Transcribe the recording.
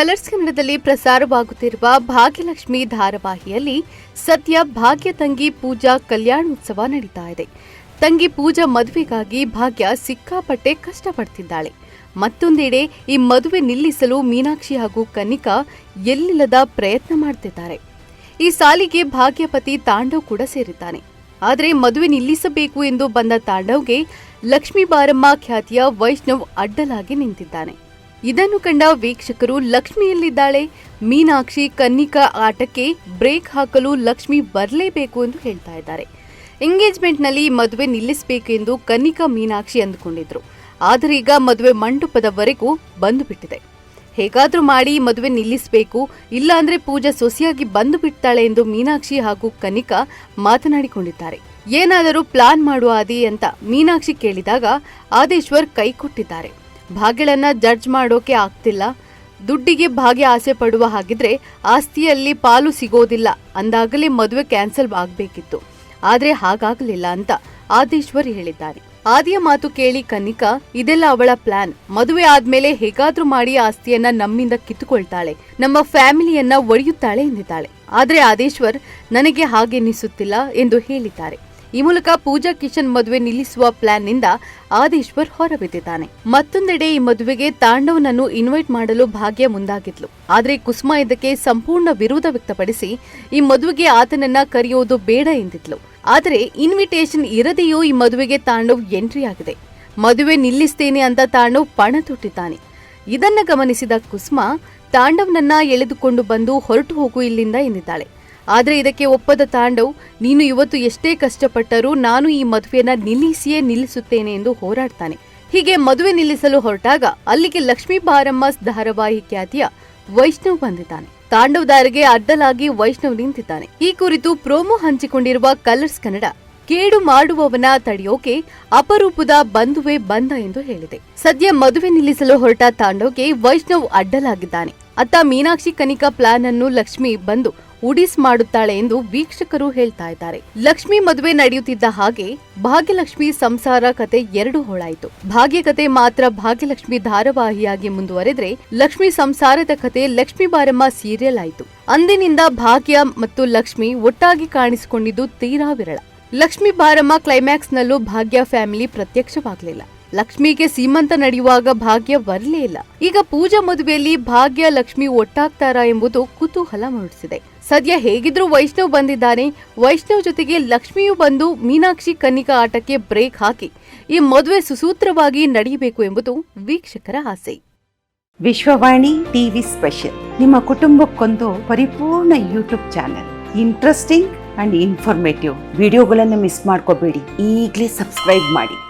Colours ಕನ್ನಡದಲ್ಲಿ ಪ್ರಸಾರವಾಗುತ್ತಿರುವ ಭಾಗ್ಯಲಕ್ಷ್ಮಿ ಧಾರಾವಾಹಿಯಲ್ಲಿ ಸದ್ಯ ಭಾಗ್ಯ ತಂಗಿ ಪೂಜಾ ಕಲ್ಯಾಣೋತ್ಸವ ನಡೀತಾ ಇದೆ. ತಂಗಿ ಪೂಜಾ ಮದುವೆಗಾಗಿ ಭಾಗ್ಯ ಸಿಕ್ಕಾಪಟ್ಟೆ ಕಷ್ಟಪಡ್ತಿದ್ದಾಳೆ. ಮತ್ತೊಂದೆಡೆ ಈ ಮದುವೆ ನಿಲ್ಲಿಸಲು ಮೀನಾಕ್ಷಿ ಹಾಗೂ ಕನಿಕಾ ಎಲ್ಲಿಲ್ಲದ ಪ್ರಯತ್ನ ಮಾಡ್ತಿದ್ದಾರೆ. ಈ ಸಾಲಿಗೆ ಭಾಗ್ಯಪತಿ ತಾಂಡವ್ ಕೂಡ ಸೇರಿದ್ದಾನೆ. ಆದರೆ ಮದುವೆ ನಿಲ್ಲಿಸಬೇಕು ಎಂದು ಬಂದ ತಾಂಡವ್ಗೆ ಲಕ್ಷ್ಮೀ ಬಾರಮ್ಮ ಖ್ಯಾತಿಯ ವೈಷ್ಣವ್ ಅಡ್ಡಲಾಗಿ ನಿಂತಿದ್ದಾನೆ. ಇದನ್ನು ಕಂಡ ವೀಕ್ಷಕರು ಲಕ್ಷ್ಮಿಯಲ್ಲಿದ್ದಾಳೆ. ಮೀನಾಕ್ಷಿ ಕನ್ನಿಕಾ ಆಟಕ್ಕೆ ಬ್ರೇಕ್ ಹಾಕಲು ಲಕ್ಷ್ಮಿ ಬರಲೇಬೇಕು ಎಂದು ಹೇಳ್ತಾ ಇದ್ದಾರೆ. ಎಂಗೇಜ್ಮೆಂಟ್ನಲ್ಲಿ ಮದುವೆ ನಿಲ್ಲಿಸಬೇಕು ಎಂದು ಕನ್ನಿಕಾ ಮೀನಾಕ್ಷಿ ಅಂದುಕೊಂಡಿದ್ರು. ಆದರೆ ಈಗ ಮದುವೆ ಮಂಟಪದವರೆಗೂ ಬಂದು ಬಿಟ್ಟಿದೆ ಹೇಗಾದ್ರೂ ಮಾಡಿ ಮದುವೆ ನಿಲ್ಲಿಸಬೇಕು, ಇಲ್ಲಾಂದ್ರೆ ಪೂಜಾ ಸೊಸೆಯಾಗಿ ಬಂದು ಬಿಡ್ತಾಳೆ ಎಂದು ಮೀನಾಕ್ಷಿ ಹಾಗೂ ಕನಿಕಾ ಮಾತನಾಡಿಕೊಂಡಿದ್ದಾರೆ. ಏನಾದರೂ ಪ್ಲಾನ್ ಮಾಡುವ ಆದಿ ಅಂತ ಮೀನಾಕ್ಷಿ ಕೇಳಿದಾಗ ಆದೇಶ್ವರ್ ಕೈ ಕೊಟ್ಟಿದ್ದಾರೆ. ಭಾಗ್ಯಳನ್ನ ಜಡ್ಜ್ ಮಾಡೋಕೆ ಆಗ್ತಿಲ್ಲ. ದುಡ್ಡಿಗೆ ಭಾಗ್ಯ ಆಸೆ ಪಡುವ ಹಾಗಿದ್ರೆ ಆಸ್ತಿಯಲ್ಲಿ ಪಾಲು ಸಿಗೋದಿಲ್ಲ. ಅಂದಾಗಲೇ ಮದುವೆ ಕ್ಯಾನ್ಸಲ್ ಆಗಬೇಕಿತ್ತು. ಆದ್ರೆ ಹಾಗಾಗಲಿಲ್ಲ ಅಂತ ಆದೇಶ್ವರ್ ಹೇಳಿದ್ದಾರೆ. ಆದಿಯ ಮಾತು ಕೇಳಿ ಕನಿಕಾ, ಇದೆಲ್ಲ ಅವಳ ಪ್ಲಾನ್ ಮದುವೆ ಆದ್ಮೇಲೆ ಹೇಗಾದ್ರೂ ಮಾಡಿ ಆಸ್ತಿಯನ್ನ ನಮ್ಮಿಂದ ಕಿತ್ತುಕೊಳ್ತಾಳೆ. ನಮ್ಮ ಫ್ಯಾಮಿಲಿಯನ್ನ ಒಡೆಯುತ್ತಾಳೆ ಎಂದಿದ್ದಾಳೆ. ಆದ್ರೆ ಆದೇಶ್ವರ್, ನನಗೆ ಹಾಗೆನಿಸುತ್ತಿಲ್ಲ ಎಂದು ಹೇಳಿದ್ದಾರೆ. ಈ ಮೂಲಕ ಪೂಜಾ ಕಿಶನ್ ಮದುವೆ ನಿಲ್ಲಿಸುವ ಪ್ಲಾನ್ನಿಂದ ಆದೇಶ್ವರ್ ಹೊರಬಿದ್ದಿದ್ದಾನೆ. ಮತ್ತೊಂದೆಡೆ ಈ ಮದುವೆಗೆ ತಾಂಡವನನ್ನು ಇನ್ವೈಟ್ ಮಾಡಲು ಭಾಗ್ಯ ಮುಂದಾಗಿದ್ಲು. ಆದರೆ ಕುಸುಮಾ ಇದಕ್ಕೆ ಸಂಪೂರ್ಣ ವಿರೋಧ ವ್ಯಕ್ತಪಡಿಸಿ ಈ ಮದುವೆಗೆ ಆತನನ್ನ ಕರೆಯೋದು ಬೇಡ ಎಂದಿದ್ಲು. ಆದರೆ ಇನ್ವಿಟೇಷನ್ ಇರದೆಯೂ ಈ ಮದುವೆಗೆ ತಾಂಡವ್ ಎಂಟ್ರಿ ಆಗಿದೆ. ಮದುವೆ ನಿಲ್ಲಿಸ್ತೇನೆ ಅಂತ ತಾಂಡವ್ ಪಣ ತೊಟ್ಟಿದ್ದಾನೆ. ಇದನ್ನ ಗಮನಿಸಿದ ಕುಸ್ಮಾ ತಾಂಡವ್ನನ್ನ ಎಳೆದುಕೊಂಡು ಬಂದು ಹೊರಟು ಹೋಗು ಇಲ್ಲಿಂದ ಎಂದಿದ್ದಾಳೆ. ಆದರೆ ಇದಕ್ಕೆ ಒಪ್ಪದ ತಾಂಡವ್, ನೀನು ಇವತ್ತು ಎಷ್ಟೇ ಕಷ್ಟಪಟ್ಟರೂ ನಾನು ಈ ಮದುವೆಯನ್ನ ನಿಲ್ಲಿಸಿಯೇ ನಿಲ್ಲಿಸುತ್ತೇನೆ ಎಂದು ಹೋರಾಡ್ತಾನೆ. ಹೀಗೆ ಮದುವೆ ನಿಲ್ಲಿಸಲು ಹೊರಟಾಗ ಅಲ್ಲಿಗೆ ಲಕ್ಷ್ಮೀ ಬಾರಮ್ಮ ಧಾರಾವಾಹಿ ಖ್ಯಾತಿಯ ವೈಷ್ಣವ್ ಬಂದಿದ್ದಾನೆ. ತಾಂಡವ್ ದಾರಿಗೆ ಅಡ್ಡಲಾಗಿ ವೈಷ್ಣವ್ ನಿಂತಿದ್ದಾನೆ. ಈ ಕುರಿತು ಪ್ರೋಮೋ ಹಂಚಿಕೊಂಡಿರುವ ಕಲರ್ಸ್ ಕನ್ನಡ, ಕೇಡು ಮಾಡುವವನ ತಡೆಯೋಕೆ ಅಪರೂಪದ ಬಂಧುವೆ ಬಂದ ಎಂದು ಹೇಳಿದೆ. ಸದ್ಯ ಮದುವೆ ನಿಲ್ಲಿಸಲು ಹೊರಟ ತಾಂಡವ್ಗೆ ವೈಷ್ಣವ್ ಅಡ್ಡಲಾಗಿದ್ದಾನೆ. ಅತ್ತ ಮೀನಾಕ್ಷಿ ಕನಿಕಾ ಪ್ಲಾನ್ ಅನ್ನು ಲಕ್ಷ್ಮಿ ಬಂದು ಉಡಿಸ್ ಮಾಡುತ್ತಾಳೆ ಎಂದು ವೀಕ್ಷಕರು ಹೇಳ್ತಾ ಇದ್ದಾರೆ. ಲಕ್ಷ್ಮಿ ಮದುವೆ ನಡೆಯುತ್ತಿದ್ದ ಹಾಗೆ ಭಾಗ್ಯಲಕ್ಷ್ಮಿ ಸಂಸಾರ ಕತೆ ಎರಡು ಹೋಳಾಯಿತು. ಭಾಗ್ಯ ಕತೆ ಮಾತ್ರ ಭಾಗ್ಯಲಕ್ಷ್ಮಿ ಧಾರಾವಾಹಿಯಾಗಿ ಮುಂದುವರೆದ್ರೆ ಲಕ್ಷ್ಮಿ ಸಂಸಾರದ ಕತೆ ಲಕ್ಷ್ಮಿ ಬಾರಮ್ಮ ಸೀರಿಯಲ್ ಆಯಿತು. ಅಂದಿನಿಂದ ಭಾಗ್ಯ ಮತ್ತು ಲಕ್ಷ್ಮಿ ಒಟ್ಟಾಗಿ ಕಾಣಿಸಿಕೊಂಡಿದ್ದು ತೀರಾ ವಿರಳ. ಲಕ್ಷ್ಮಿ ಬಾರಮ್ಮ ಕ್ಲೈಮ್ಯಾಕ್ಸ್ನಲ್ಲೂ ಭಾಗ್ಯ ಫ್ಯಾಮಿಲಿ ಪ್ರತ್ಯಕ್ಷವಾಗಲಿಲ್ಲ. ಲಕ್ಷ್ಮಿಗೆ ಸೀಮಂತ ನಡೆಯುವಾಗ ಭಾಗ್ಯ ಬರಲೇ ಇಲ್ಲ. ಈಗ ಪೂಜಾ ಮದುವೆಯಲ್ಲಿ ಭಾಗ್ಯ ಲಕ್ಷ್ಮಿ ಒಟ್ಟಾಗ್ತಾರಾ ಎಂಬುದು ಕುತೂಹಲ ಮೂಡಿಸಿದೆ. ಸದ್ಯ ಹೇಗಿದ್ರೂ ವೈಷ್ಣವ್ ಬಂದಿದ್ದಾನೆ. ವೈಷ್ಣವ್ ಜೊತೆಗೆ ಲಕ್ಷ್ಮಿಯೂ ಬಂದು ಮೀನಾಕ್ಷಿ ಕನ್ನಿಕಾ ಆಟಕ್ಕೆ ಬ್ರೇಕ್ ಹಾಕಿ ಈ ಮದುವೆ ಸುಸೂತ್ರವಾಗಿ ನಡೆಯಬೇಕು ಎಂಬುದು ವೀಕ್ಷಕರ ಆಸೆ. Vishwavani TV special. ನಿಮ್ಮ ಕುಟುಂಬಕ್ಕೊಂದು ಪರಿಪೂರ್ಣ YouTube channel. Interesting and informative. ವಿಡಿಯೋಗಳನ್ನು ಮಿಸ್ ಮಾಡ್ಕೋಬೇಡಿ. ಈಗಲೇ ಸಬ್ಸ್ಕ್ರೈಬ್ ಮಾಡಿ.